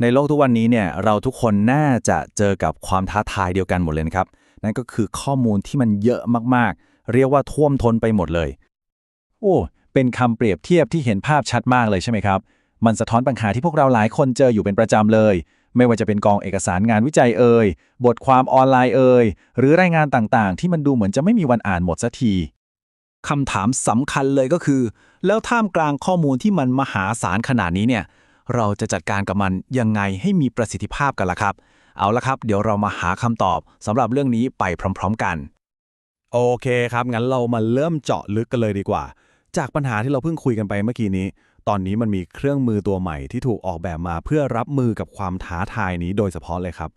ในโลกทุกวันนี้เนี่ยเราทุกคนน่าจะเจอกับความท้าทายเดียวกันหมดเลยนะครับ นั่นก็คือข้อมูลที่มันเยอะมากๆ เรียกว่าท่วมท้นไปหมดเลย โอ้ เป็นคำเปรียบเทียบที่เห็นภาพชัดมากเลยใช่ไหมครับ มันสะท้อนปัญหาที่พวกเราหลายคนเจออยู่เป็นประจำเลย ไม่ว่าจะเป็นกองเอกสารงานวิจัยเอ่ยบทความออนไลน์เอ่ยหรือรายงานต่างๆ ที่มันดูเหมือนจะไม่มีวันอ่านหมดสักทีคำถามสำคัญเลยก็คือ แล้วท่ามกลางข้อมูลที่มันมหาศาลขนาดนี้เนี่ย เราจะจัดการกับมันยังไงให้มีประสิทธิภาพกันล่ะครับ เอาละครับ เดี๋ยวเรามาหาคำตอบสำหรับเรื่องนี้ไปพร้อม ๆ กัน โอเคครับ งั้นเรามาเริ่มเจาะลึกกันเลยดีกว่า จากปัญหาที่เราเพิ่งคุยกันไปเมื่อกี้นี้ ตอนนี้มันมีเครื่องมือตัวใหม่ที่ถูกออกแบบมาเพื่อรับมือกับความท้าทายนี้โดยเฉพาะเลยครับ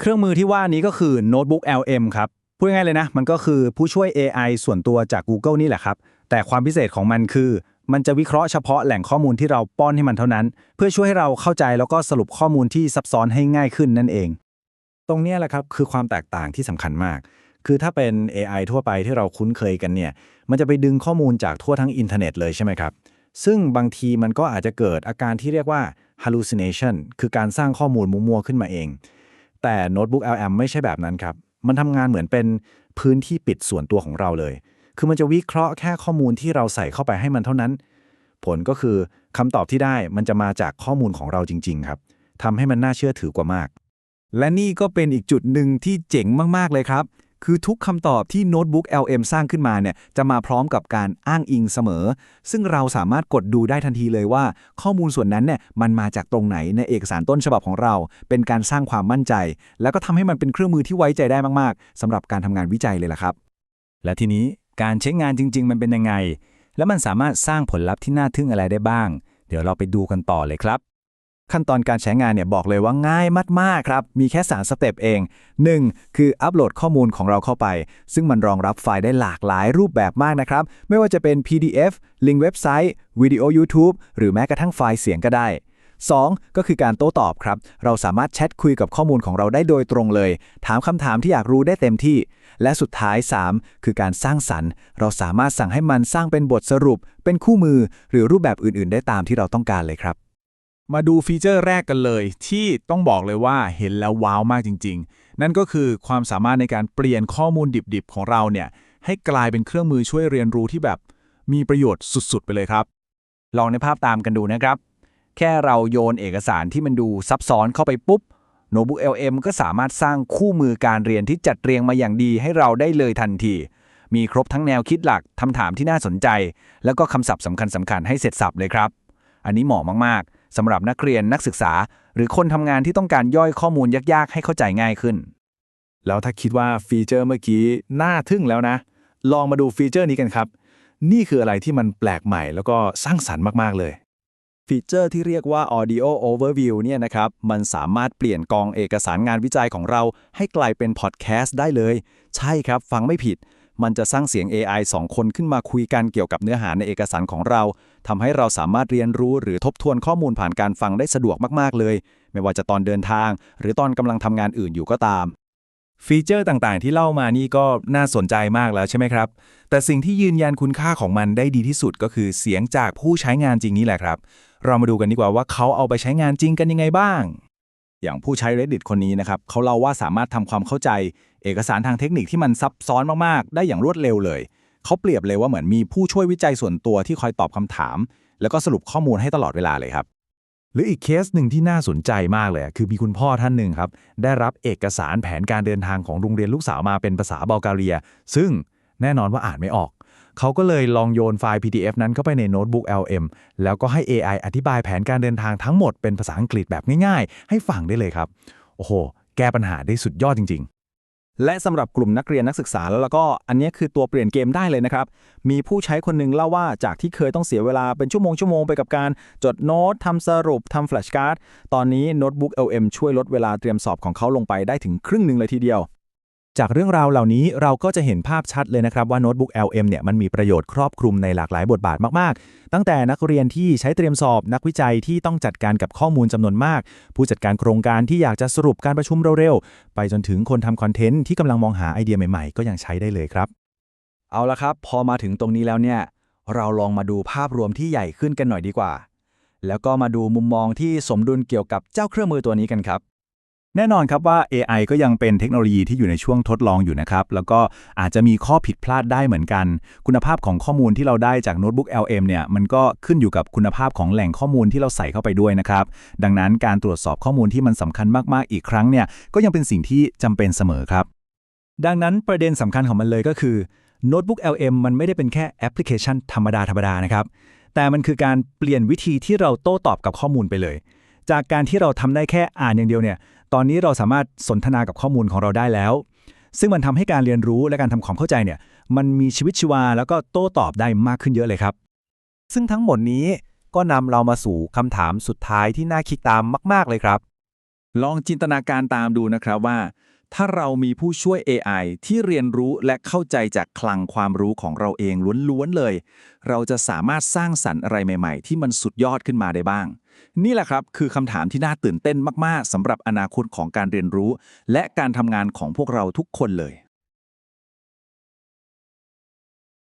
เครื่องมือที่ว่านี้ก็คือโน้ตบุ๊ก LM ครับพูดง่ายๆเลยนะ มันก็คือผู้ช่วย AI ส่วนตัวจาก Google นี่แหละครับ แต่ความพิเศษของมันคือ มันจะวิเคราะห์เฉพาะแหล่งข้อมูลที่เราป้อนให้มันเท่านั้น เพื่อช่วยให้เราเข้าใจแล้วก็สรุปข้อมูลที่ซับซ้อนให้ง่ายขึ้นนั่นเอง ตรงนี้แหละครับคือความแตกต่างที่สำคัญมาก คือถ้าเป็น AI ทั่วไปที่เราคุ้นเคยกันเนี่ย มันจะไปดึงข้อมูลจากทั่วทั้งอินเทอร์เน็ตเลยใช่ไหมครับ ซึ่งบางทีมันก็อาจจะเกิดอาการที่เรียกว่า hallucination คือการสร้างข้อมูลมั่วๆขึ้นมาเอง แต่โน้ตบุ๊ก LM ไม่ใช่แบบนั้นครับ มันทำงานเหมือนเป็นพื้นที่ปิดส่วนตัวของเราเลย คือมันจะวิเคราะห์แค่ข้อมูลที่เราใส่เข้าไปให้มันเท่านั้น ผลก็คือคำตอบที่ได้มันจะมาจากข้อมูลของเราจริง ๆ ครับทำให้มันน่าเชื่อถือกว่ามาก และนี่ก็เป็นอีกจุดหนึ่งที่เจ๋งมากๆเลยครับ คือทุกคำตอบที่โน้ตบุ๊ก LM สร้างขึ้นมาเนี่ยจะมาพร้อมกับการอ้างอิงเสมอ ซึ่งเราสามารถกดดูได้ทันทีเลยว่า ข้อมูลส่วนนั้นเนี่ยมันมาจากตรงไหนในเอกสารต้นฉบับของเรา เป็นการสร้างความมั่นใจ แล้วก็ทำให้มันเป็นเครื่องมือที่ไว้ใจได้มากๆสำหรับการทำงานวิจัยเลยล่ะครับ และทีนี้ การใช้งานจริง ๆ มันเป็นยังไง แล้วมันสามารถสร้างผลลัพธ์ที่น่าทึ่งอะไรได้บ้าง เดี๋ยวเราไปดูกันต่อเลยครับ ขั้นตอนการใช้งานเนี่ยบอกเลยว่าง่ายมาก ๆ ครับ มีแค่3สเต็ปเอง 1. คืออัปโหลดข้อมูลของเราเข้าไป ซึ่งมันรองรับไฟล์ได้หลากหลายรูปแบบมากนะครับ ไม่ว่าจะเป็น PDF ลิงก์เว็บไซต์วิดีโอ YouTube หรือแม้กระทั่งไฟล์เสียงก็ได้ 2. ก็คือการโต้ตอบครับ เราสามารถแชทคุยกับข้อมูลของเราได้โดยตรงเลย ถามคำถามที่อยากรู้ได้เต็มที่ และสุดท้าย 3. คือการสร้างสรรค์ เราสามารถสั่งให้มันสร้างเป็นบทสรุป เป็นคู่มือ หรือรูปแบบอื่นๆ ได้ตามที่เราต้องการเลยครับ มาดูฟีเจอร์แรกกันเลย ที่ต้องบอกเลยว่าเห็นแล้วว้าวมากจริง ๆ นั่นก็คือความสามารถในการเปลี่ยนข้อมูลดิบๆ ของเราเนี่ยให้กลายเป็นเครื่องมือช่วยเรียนรู้ที่แบบ มีประโยชน์สุดๆ ไปเลยครับ ลองในภาพตามกันดูนะครับ แค่เราโยนเอกสารที่มันดูซับซ้อนเข้าไปปุ๊บโนบุ LM ก็สามารถสร้างคู่มือการเรียนที่จัดเรียงมาอย่างดีให้เราได้เลยทันที มีครบทั้งแนวคิดหลักคำถามที่น่าสนใจ แล้วก็คำศัพท์สำคัญสำคัญๆให้เสร็จสับเลยครับ อันนี้เหมาะมากๆสำหรับนักเรียนนักศึกษา หรือคนทำงานที่ต้องการย่อยข้อมูลยากๆ ให้เข้าใจง่ายขึ้น แล้วถ้าคิดว่าฟีเจอร์เมื่อกี้น่าทึ่งแล้วนะ ลองมาดูฟีเจอร์นี้กันครับ นี่คืออะไรที่มันแปลกใหม่ แล้วก็สร้างสรรค์มากๆเลย ฟีเจอร์ที่เรียกว่า Audio Overview เนี่ยนะครับ มันสามารถเปลี่ยนกองเอกสารงานวิจัยของเรา ให้กลายเป็นพอดแคสต์ได้เลย ใช่ครับ ฟังไม่ผิด มันจะสร้างเสียง AI 2 คนขึ้นมาคุยกันเกี่ยวกับเนื้อหาในเอกสารของเราทำให้เราสามารถเรียนรู้หรือทบทวนข้อมูลผ่านการฟังได้สะดวกมาก ๆ เลย ไม่ว่าจะตอนเดินทาง หรือตอนกำลังทำงานอื่นอยู่ก็ตาม ฟีเจอร์ต่างๆ ที่เล่ามานี่ก็น่าสนใจมากแล้วใช่ไหมครับ แต่สิ่งที่ยืนยันคุณค่าของมันได้ดีที่สุดก็คือเสียงจากผู้ใช้งานจริงนี่แหละครับ เรามาดูกันดีกว่าว่าเขาเอาไปใช้งานจริงกันยังไงบ้าง อย่างผู้ใช้ Reddit คนนี้นะครับเขาเล่าว่าสามารถทำความเข้าใจ เอกสารทางเทคนิคที่มันซับซ้อนมากๆ ได้อย่างรวดเร็วเลย เขาเปรียบเลยว่าเหมือนมีผู้ช่วยวิจัยส่วนตัวที่คอยตอบคำถาม แล้วก็สรุปข้อมูลให้ตลอดเวลาเลยครับ หรืออีกเคสหนึ่งที่น่าสนใจมากเลยคือมีคุณพ่อท่านหนึ่งครับ ได้รับเอกสารแผนการเดินทางของโรงเรียนลูกสาวมาเป็นภาษาบัลกเรีย ซึ่งแน่นอนว่าอ่านไม่ออก เขาก็เลยลองโยนไฟล์ PDF นั้นเข้าไปในโน้ตบุ๊ก LM แล้วก็ให้ AI อธิบายแผนการเดินทางทั้งหมดเป็นภาษาอังกฤษแบบง่ายๆ ให้ฟังได้เลยครับ โอ้โห แก้ปัญหาได้สุดยอดจริงๆ และสำหรับกลุ่มนักเรียนนักศึกษาแล้วก็อันนี้คือตัวเปลี่ยนเกมได้เลยนะครับ มีผู้ใช้คนหนึ่งเล่าว่าจากที่เคยต้องเสียเวลาเป็นชั่วโมงชั่วโมงไปกับการ จดโน้ตทำสรุปทำแฟลชการ์ดตอนนี้โน้ตบุ๊ก LM ช่วยลดเวลาเตรียมสอบของเขาลงไปได้ถึงครึ่งหนึ่งเลยทีเดียว จากเรื่องราวเหล่านี้เราก็จะเห็นภาพชัดเลยนะครับว่าโน้ตบุ๊ก LM เนี่ยมันมีประโยชน์ครอบคลุมในหลากหลายบทบาทมากๆ ตั้งแต่นักเรียนที่ใช้เตรียมสอบนักวิจัยที่ต้องจัดการกับข้อมูลจำนวนมาก ผู้จัดการโครงการที่อยากจะสรุปการประชุมเร็วๆ ไปจนถึงคนทำคอนเทนต์ที่กำลังมองหาไอเดียใหม่ๆ ก็ยังใช้ได้เลยครับ เอาละครับ พอมาถึงตรงนี้แล้วเนี่ยเราลองมาดูภาพรวมที่ใหญ่ขึ้นกันหน่อยดีกว่า แล้วก็มาดูมุมมองที่สมดุลเกี่ยวกับเจ้าเครื่องมือตัวนี้กันครับ แน่นอนครับว่า AI ก็ยังเป็นเทคโนโลยีที่อยู่ในช่วงทดลองอยู่นะครับ แล้วก็อาจจะมีข้อผิดพลาดได้เหมือนกัน คุณภาพของข้อมูลที่เราได้จากโน้ตบุ๊ก LM เนี่ย มันก็ขึ้นอยู่กับคุณภาพของแหล่งข้อมูลที่เราใส่เข้าไปด้วยนะครับ ดังนั้นการตรวจสอบข้อมูลที่มันสำคัญมากๆ อีกครั้งเนี่ย ก็ยังเป็นสิ่งที่จำเป็นเสมอครับ ดังนั้นประเด็นสำคัญของมันเลยก็คือโน้ตบุ๊ก LM มันไม่ได้เป็นแค่แอปพลิเคชันธรรมดาธรรมดานะครับ แต่มันคือการเปลี่ยนวิธีที่เราโต้ตอบกับข้อมูลไปเลย จากการที่เราทำได้แค่อ่านอย่างเดียวเนี่ย ตอนนี้เราสามารถสนทนากับข้อมูลของเราได้แล้ว ซึ่งมันทำให้การเรียนรู้และการทำความเข้าใจเนี่ย มันมีชีวิตชีวาแล้วก็โต้ตอบได้มากขึ้นเยอะเลยครับ ซึ่งทั้งหมดนี้ก็นำเรามาสู่คำถามสุดท้ายที่น่าคิดตามมาก ๆเลยครับ ลองจินตนาการตามดูนะครับว่า ถ้าเรามีผู้ช่วย AI ที่เรียนรู้และเข้าใจจากคลังความรู้ของเราเองล้วนๆเลย เราจะสามารถสร้างสรรค์อะไรใหม่ๆ ที่มันสุดยอดขึ้นมาได้บ้าง นี่แหละครับคือคำถามที่น่าตื่นเต้นมากๆสำหรับอนาคตของการเรียนรู้ และการทำงานของพวกเราทุกคนเลย